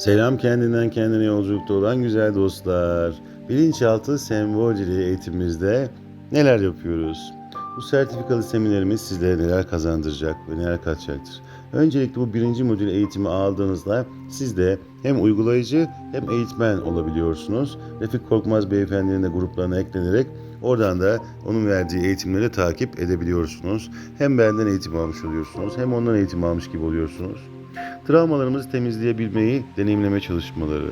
Selam kendinden kendine yolculukta olan güzel dostlar. Bilinçaltı sembol dili eğitimimizde neler yapıyoruz? Bu sertifikalı seminerimiz sizlere neler kazandıracak ve neler katacaktır? Öncelikle bu birinci modül eğitimi aldığınızda siz de hem uygulayıcı hem eğitmen olabiliyorsunuz. Refik Korkmaz beyefendinin de gruplarına eklenerek oradan da onun verdiği eğitimleri takip edebiliyorsunuz. Hem benden eğitim almış oluyorsunuz hem ondan eğitim almış gibi oluyorsunuz. Travmalarımızı temizleyebilmeyi deneyimleme çalışmaları,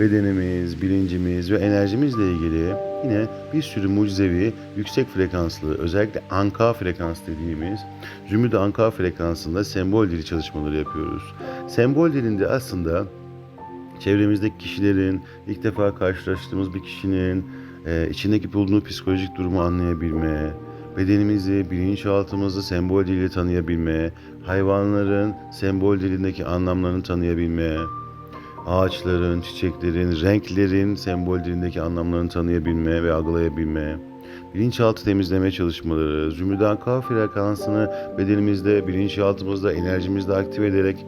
bedenimiz, bilincimiz ve enerjimizle ilgili yine bir sürü mucizevi, yüksek frekanslı, özellikle anka frekans dediğimiz zümrüt anka frekansında sembol dili çalışmaları yapıyoruz. Sembol dilinde aslında çevremizdeki kişilerin, ilk defa karşılaştığımız bir kişinin e, içindeki bulunduğu psikolojik durumu anlayabilme, bedenimizi, bilinçaltımızı sembol diliyle tanıyabilme, hayvanların sembol dilindeki anlamlarını tanıyabilme, ağaçların, çiçeklerin, renklerin sembol dilindeki anlamlarını tanıyabilme ve algılayabilme, bilinçaltı temizleme çalışmaları, zümrüdan K frekansını bedenimizde, bilinçaltımızda, enerjimizde aktive ederek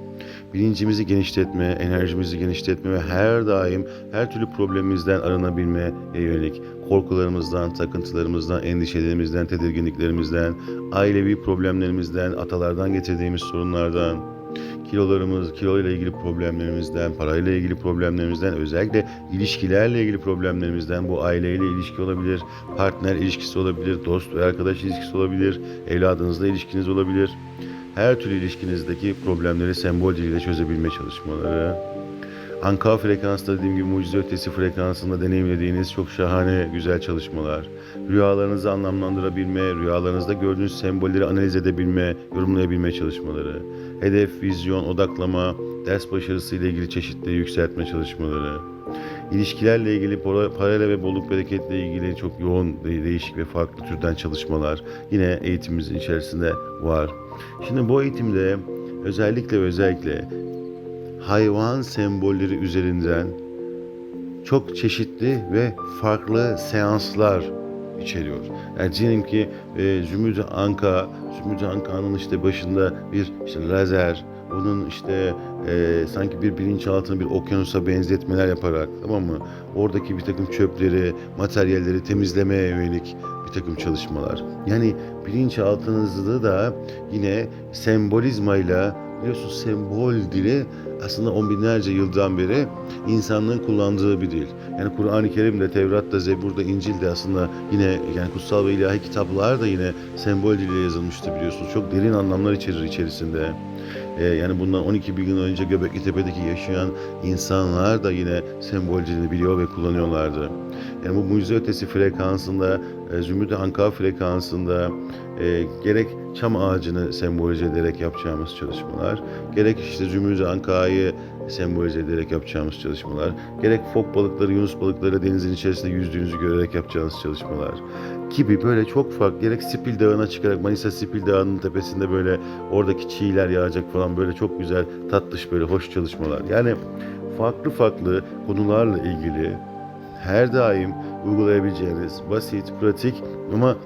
bilincimizi genişletme, enerjimizi genişletme ve her daim her türlü problemimizden arınabilmeye yönelik korkularımızdan, takıntılarımızdan, endişelerimizden, tedirginliklerimizden, ailevi problemlerimizden, atalardan getirdiğimiz sorunlardan, kilolarımız, kilo ile ilgili problemlerimizden, parayla ilgili problemlerimizden, özellikle ilişkilerle ilgili problemlerimizden, bu aileyle ilişki olabilir, partner ilişkisi olabilir, dost ve arkadaş ilişkisi olabilir, evladınızla ilişkiniz olabilir. Her türlü ilişkinizdeki problemleri sembol diliyle çözebilme çalışmaları. Anka frekansta dediğim gibi mucize ötesi frekansında deneyimlediğiniz çok şahane güzel çalışmalar. Rüyalarınızı anlamlandırabilme, rüyalarınızda gördüğünüz sembolleri analiz edebilme, yorumlayabilme çalışmaları. Hedef, vizyon, odaklama, ders başarısı ile ilgili çeşitli yükseltme çalışmaları. İlişkilerle ilgili para- parayla ve bolluk bereketle ilgili çok yoğun, de- değişik ve farklı türden çalışmalar yine eğitimimizin içerisinde var. Şimdi bu eğitimde özellikle ve özellikle hayvan sembolleri üzerinden çok çeşitli ve farklı seanslar içeriyor. Yani diyelim ki e, Zümrüt Anka, Zümrüt Anka'nın işte başında bir işte lazer, onun işte e, sanki bir bilinçaltını bir okyanusa benzetmeler yaparak tamam mı? Oradaki bir takım çöpleri, materyalleri temizlemeye yönelik bir takım çalışmalar. Yani bilinçaltınızda da yine sembolizmayla biliyorsunuz sembol dili aslında on binlerce yıldan beri insanlığın kullandığı bir dil. Yani Kur'an-ı Kerim'de, Tevrat'ta, Zebur'da, İncil'de aslında yine yani kutsal ve ilahi kitaplar da yine sembol diliyle yazılmıştı biliyorsunuz. Çok derin anlamlar içerir içerisinde. Ee, yani bundan 12 bin yıl önce Göbekli Tepe'deki yaşayan insanlar da yine sembol dilini biliyor ve kullanıyorlardı. Yani bu mucize ötesi frekansında, e, Zümrüt Anka frekansında e, gerek çam ağacını sembolize ederek yapacağımız çalışmalar, gerek işte Zümrüt Anka'yı sembolize ederek yapacağımız çalışmalar, gerek fok balıkları, yunus balıkları denizin içerisinde yüzdüğünüzü görerek yapacağımız çalışmalar gibi böyle çok farklı gerek Spil Dağı'na çıkarak Manisa Spil Dağı'nın tepesinde böyle oradaki çiğler yağacak falan böyle çok güzel tatlış böyle hoş çalışmalar. Yani farklı farklı konularla ilgili her daim uygulayabileceğiniz basit, pratik ama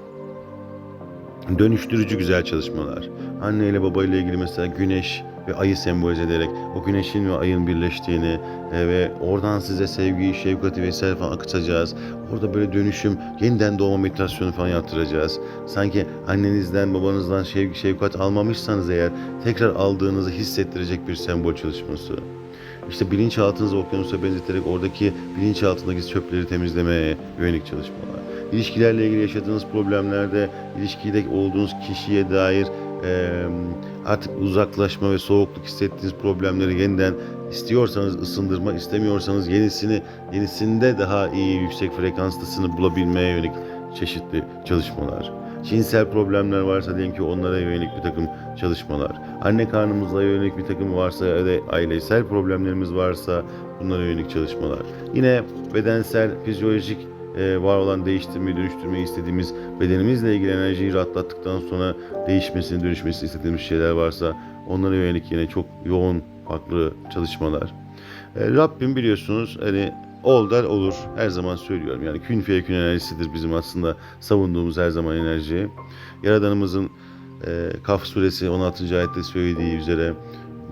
dönüştürücü güzel çalışmalar. Anne ile baba ile ilgili mesela güneş ve ayı sembolize ederek o güneşin ve ayın birleştiğini e, ve oradan size sevgiyi, şefkati vesaire falan akıtacağız. Orada böyle dönüşüm, yeniden doğma meditasyonu falan yaptıracağız. Sanki annenizden, babanızdan sevgi, şefkat almamışsanız eğer tekrar aldığınızı hissettirecek bir sembol çalışması. İşte bilinçaltınızı okyanusa benzeterek oradaki bilinçaltındaki çöpleri temizlemeye yönelik çalışmalar. İlişkilerle ilgili yaşadığınız problemlerde ilişkide olduğunuz kişiye dair e, artık uzaklaşma ve soğukluk hissettiğiniz problemleri yeniden istiyorsanız ısındırma, istemiyorsanız yenisini yenisinde daha iyi yüksek frekanslısını bulabilmeye yönelik çeşitli çalışmalar. Cinsel problemler varsa diyelim ki onlara yönelik bir takım çalışmalar. Anne karnımızla yönelik bir takım varsa ya da ailesel problemlerimiz varsa bunlara yönelik çalışmalar. Yine bedensel, fizyolojik e, var olan değiştirmeyi, dönüştürmeyi istediğimiz bedenimizle ilgili enerjiyi rahatlattıktan sonra değişmesini, dönüşmesini istediğimiz şeyler varsa onlara yönelik yine çok yoğun farklı çalışmalar. E, Rabbim biliyorsunuz hani ol der olur her zaman söylüyorum. Yani kün feyekün enerjisidir bizim aslında savunduğumuz her zaman enerji. Yaradanımızın e, Kaf suresi 16. ayette söylediği üzere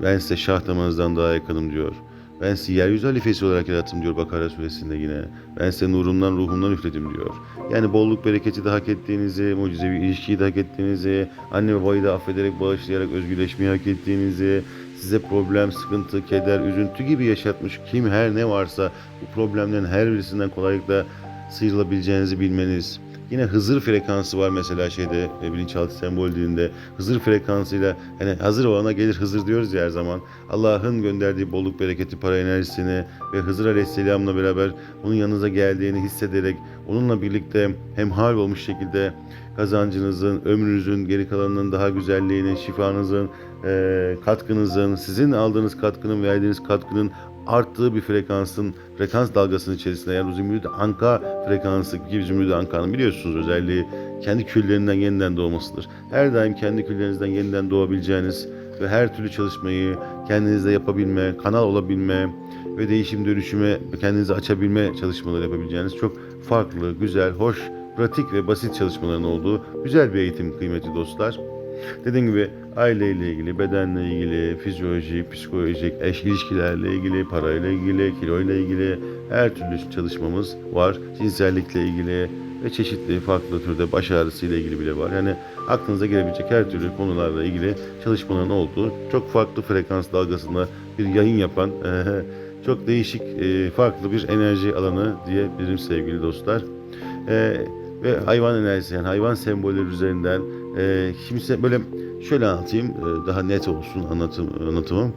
ben size şah damarınızdan daha yakınım diyor. Ben sizi yeryüzü halifesi olarak yarattım diyor Bakara suresinde yine. Ben size nurumdan ruhumdan üfledim diyor. Yani bolluk bereketi de hak ettiğinizi, mucizevi ilişkiyi de hak ettiğinizi, anne babayı da affederek bağışlayarak özgürleşmeyi hak ettiğinizi, size problem, sıkıntı, keder, üzüntü gibi yaşatmış kim her ne varsa bu problemlerin her birisinden kolaylıkla sıyrılabileceğinizi bilmeniz. Yine Hızır frekansı var mesela şeyde e, bilinçaltı sembol dilinde. Hızır frekansıyla hani hazır olana gelir Hızır diyoruz ya her zaman. Allah'ın gönderdiği bolluk bereketi para enerjisini ve Hızır Aleyhisselam'la beraber onun yanınıza geldiğini hissederek onunla birlikte hemhal olmuş şekilde kazancınızın, ömrünüzün geri kalanının daha güzelliğini, şifanızın, e, katkınızın, sizin aldığınız katkının, verdiğiniz katkının arttığı bir frekansın, frekans dalgasının içerisinde yani zümrüt anka frekansı gibi zümrüt ankanın biliyorsunuz özelliği kendi küllerinden yeniden doğmasıdır. Her daim kendi küllerinizden yeniden doğabileceğiniz ve her türlü çalışmayı kendinizde yapabilme, kanal olabilme ve değişim dönüşüme kendinizi açabilme çalışmaları yapabileceğiniz çok farklı, güzel, hoş, pratik ve basit çalışmaların olduğu güzel bir eğitim kıymetli dostlar. Dediğim gibi aileyle ilgili, bedenle ilgili, fizyolojik, psikolojik, eş ilişkilerle ilgili, parayla ilgili, kiloyla ilgili her türlü çalışmamız var. Cinsellikle ilgili ve çeşitli farklı türde baş ağrısıyla ilgili bile var. Yani aklınıza gelebilecek her türlü konularla ilgili çalışmaların olduğu çok farklı frekans dalgasında bir yayın yapan çok değişik e, farklı bir enerji alanı diyebilirim sevgili dostlar. E, ve hayvan enerjisi yani hayvan sembolleri üzerinden e, kimse böyle şöyle anlatayım e, daha net olsun anlatım, anlatımım.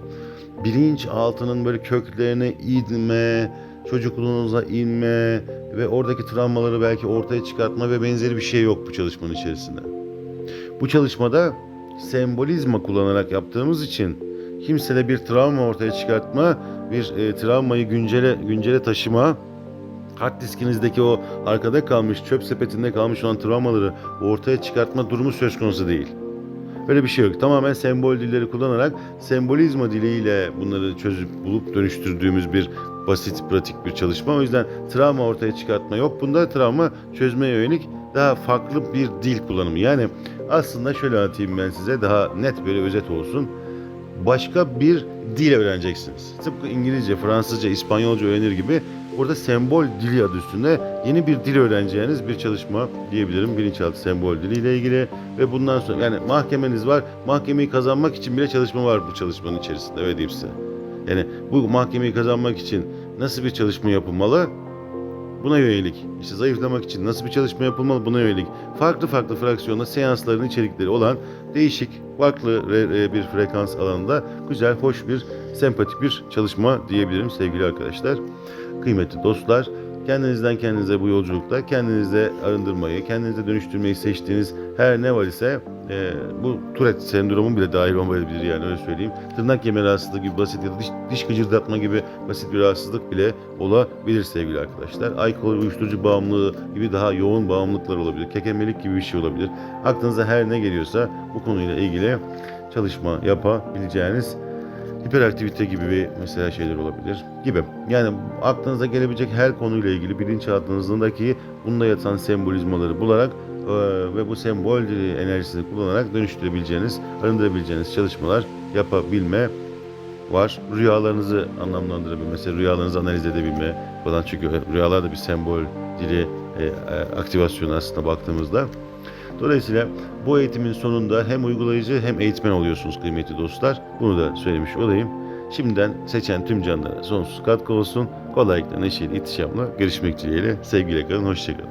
Bilinç altının böyle köklerine inme, çocukluğunuza inme ve oradaki travmaları belki ortaya çıkartma ve benzeri bir şey yok bu çalışmanın içerisinde. Bu çalışmada sembolizma kullanarak yaptığımız için kimsede bir travma ortaya çıkartma, bir e, travmayı güncele güncele taşıma, hard diskinizdeki o arkada kalmış, çöp sepetinde kalmış olan travmaları ortaya çıkartma durumu söz konusu değil. Böyle bir şey yok. Tamamen sembol dilleri kullanarak sembolizma diliyle bunları çözüp bulup dönüştürdüğümüz bir basit, pratik bir çalışma. O yüzden travma ortaya çıkartma yok. Bunda travma çözmeye yönelik daha farklı bir dil kullanımı. Yani aslında şöyle anlatayım ben size daha net böyle özet olsun. Başka bir dil öğreneceksiniz. Tıpkı İngilizce, Fransızca, İspanyolca öğrenir gibi burada sembol dili adı üstünde yeni bir dil öğreneceğiniz bir çalışma diyebilirim. Bilinçaltı sembol diliyle ilgili ve bundan sonra yani mahkemeniz var. Mahkemeyi kazanmak için bile çalışma var bu çalışmanın içerisinde öyle diyeyim size. Yani bu mahkemeyi kazanmak için nasıl bir çalışma yapılmalı? Buna yönelik. İşte zayıflamak için nasıl bir çalışma yapılmalı? Buna yönelik. Farklı farklı fraksiyonda seansların içerikleri olan değişik, farklı e, bir frekans alanında güzel, hoş bir, sempatik bir çalışma diyebilirim sevgili arkadaşlar. Kıymetli dostlar, kendinizden kendinize bu yolculukta kendinizde arındırmayı, kendinize dönüştürmeyi seçtiğiniz her ne var ise e, bu Tourette sendromu bile dahil olmayabilir yani öyle söyleyeyim. Tırnak yeme rahatsızlığı gibi basit ya da diş, diş gıcırdatma gibi basit bir rahatsızlık bile olabilir sevgili arkadaşlar. Alkol, uyuşturucu bağımlılığı gibi daha yoğun bağımlılıklar olabilir. Kekemelik gibi bir şey olabilir. Aklınıza her ne geliyorsa bu konuyla ilgili çalışma yapabileceğiniz hiperaktivite gibi bir mesela şeyler olabilir gibi. Yani aklınıza gelebilecek her konuyla ilgili bilinçaltınızdaki bunda yatan sembolizmaları bularak e, ve bu sembol enerjisini kullanarak dönüştürebileceğiniz, arındırabileceğiniz çalışmalar yapabilme var. Rüyalarınızı anlamlandırabilme, mesela rüyalarınızı analiz edebilme falan çünkü rüyalar da bir sembol dili e, e, aktivasyonu aslında baktığımızda. Dolayısıyla bu eğitimin sonunda hem uygulayıcı hem eğitmen oluyorsunuz kıymetli dostlar. Bunu da söylemiş olayım. Şimdiden seçen tüm canlara sonsuz katkı olsun. Kolaylıkla, neşeyle, ihtişamla görüşmek dileğiyle. Sevgiyle kalın, hoşçakalın.